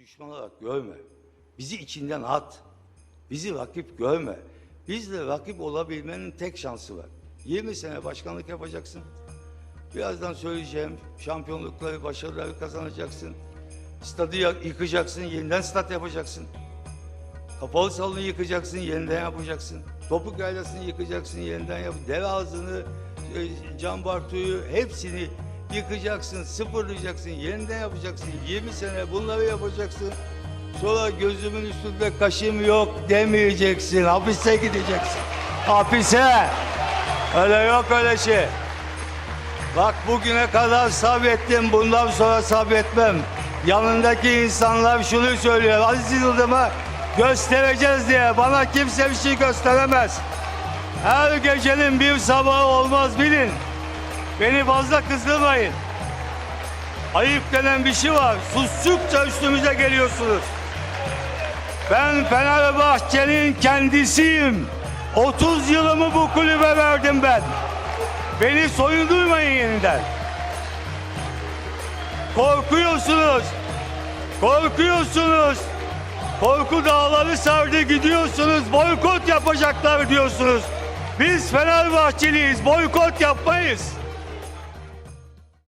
düşman olarak görme. Bizi içinden at. Bizi rakip görme. Bizle rakip olabilmenin tek şansı var. 20 sene başkanlık yapacaksın. Birazdan söyleyeceğim şampiyonlukları, başarıları kazanacaksın. Stadı yıkacaksın, yeniden stat yapacaksın. Kapalı salonu yıkacaksın, yeniden yapacaksın. Topuk yaylasını yıkacaksın, yeniden yap. Dev ağzını, e, Can Bartu'yu hepsini yıkacaksın, sıfırlayacaksın, yeniden yapacaksın. 20 sene bunları yapacaksın. Sonra gözümün üstünde kaşım yok demeyeceksin. Hapise gideceksin. Hapise. Öyle yok öyle şey. Bak bugüne kadar sabrettim, bundan sonra sabretmem. Yanındaki insanlar şunu söylüyor, Aziz Yıldırım'a göstereceğiz diye. Bana kimse bir şey gösteremez. Her gecenin bir sabahı olmaz bilin. Beni fazla kızdırmayın. Ayıp denen bir şey var. Sustukça üstümüze geliyorsunuz. Ben Fenerbahçe'nin kendisiyim. 30 yılımı bu kulübe verdim ben. Beni soyundurmayın yeniden. Korkuyorsunuz. Korkuyorsunuz. Korku dağları sardı gidiyorsunuz. Boykot yapacaklar diyorsunuz. Biz Fenerbahçeliyiz. Boykot yapmayız.